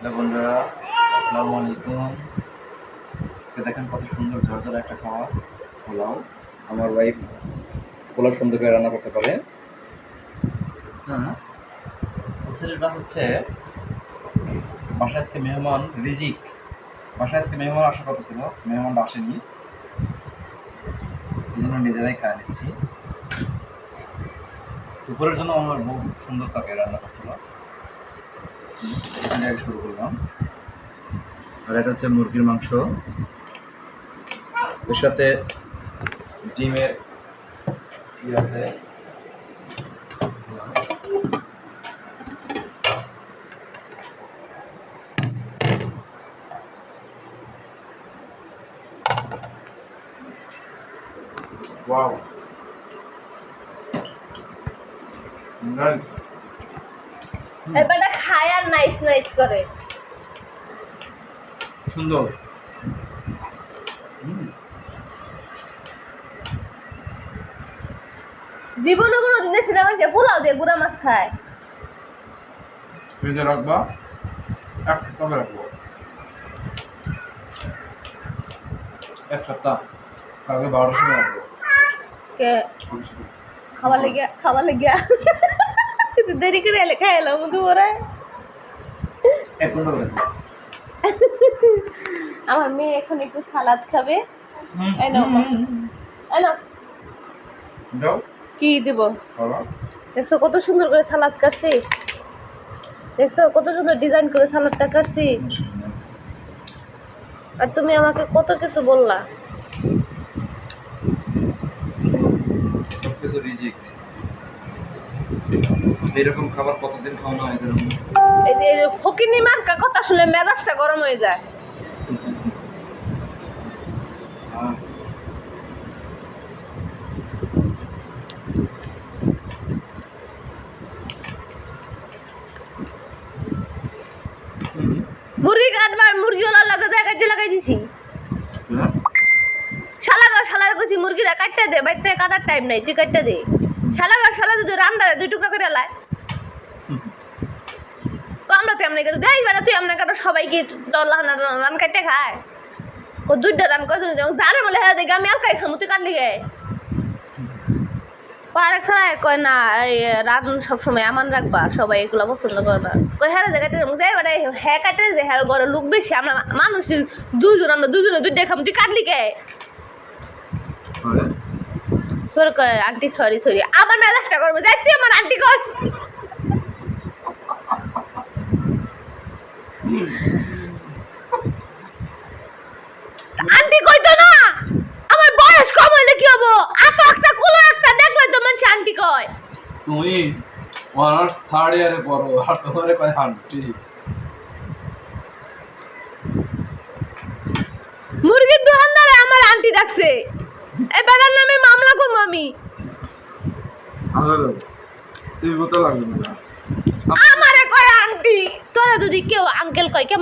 Hello বন্ধুরা, আসসালামু আলাইকুম। আজকে দেখেন কত সুন্দর ঝরঝরা একটা খাবার পোলাও। আমার ওয়াইফ পোলাও সুন্দর করে রান্না করতে পারে। হ্যাঁ হচ্ছে বাসায় আজকে মেহমান রিজিক। বাসায় আজকে মেহমান আসার কথা ছিল মেহমানটা আসেনি। এই জন্য নিজেরাই খাওয়া নিচ্ছি। দুপুরের জন্য আমার বউ সুন্দর তরকারি রান্না করছিল। এখান শুরু করলাম। আর এটা হচ্ছে মুরগির মাংস। এর সাথে ডিমের কি আছে। ওয়াও নাইস এবারটা খায় আর নাইস নাইস করে। সুন্দর। জীবনে কোনো দিন দেখছিলাম যে পোলাও দিয়ে গুড়া মাছ খায়। ফ্রিজে রাখবা। এক কবে রাখব। এক সপ্তাহ। কালকে বারোটার সময় রাখব। কে? খাবার লেগে খাবার লেগে। একটু দেরি করে এলে খাই এলাম মধু আমার মেয়ে এখন একটু সালাদ খাবে কি দেব দেখছ কত সুন্দর করে সালাদ কাটছি দেখছ কত সুন্দর ডিজাইন করে সালাদটা কাটছি আর তুমি আমাকে কত কিছু বললা রিজিক এরকম খাবার কতদিন খাওয়ানো হয় এদের ফকিনি মার্কা কথা শুনলে মেজাজটা গরম হয়ে যায়। মুরগি কাটবার মুরগি লাগে জায়গায় যে লাগাই দিছি। হ্যাঁ? শালা গা শালার কইছি মুরগিটা কাটতে দে বাইতে কাটার টাইম নাই তুই কাটতে দে। শালা গা শালা যদি রান্না দুই টুকরা করে তো আমরা তো এমনি করে যাই বেড়া তুই এমনি কাটো সবাইকে রান কাটতে খায়? ও দুইটা রান করে জানে বলে হ্যাঁ দেখি আমি আর কাই খামু তুই কাটলি গে আরেক সময় কয় না এই রান সবসময় আমান রাখবা সবাই এগুলো পছন্দ করে না। কয় হ্যাঁ দেখে যাই বেড়া হ্যাঁ কাটে যে হ্যাঁ ঘরে লোক বেশি আমরা মানুষ দুইজন আমরা দুজনে দুইটা খামু তুই কাটলি কে? পরে? তোর কয় আন্টি সরি সরি আমার মেজাজটা করব যাই তুই আমার আন্টি কর। আন্টি কইতো না? আমার বয়স কম হইলে কি হব? এত একটা কুলো একটা দেখলে তো মানুষ আন্টি কয়। তুমি অনার্স থার্ড ইয়ারে পড়ো আর তোমার কয় আন্টি। মুরগির দোকানদারে আমার আন্টি ডাকছে। এবার নামে মামলা করব আমি। আমার লাগবে না। আমারে কয় আন্টি। তোরা যদি কেউ আঙ্কেল কয় কেমন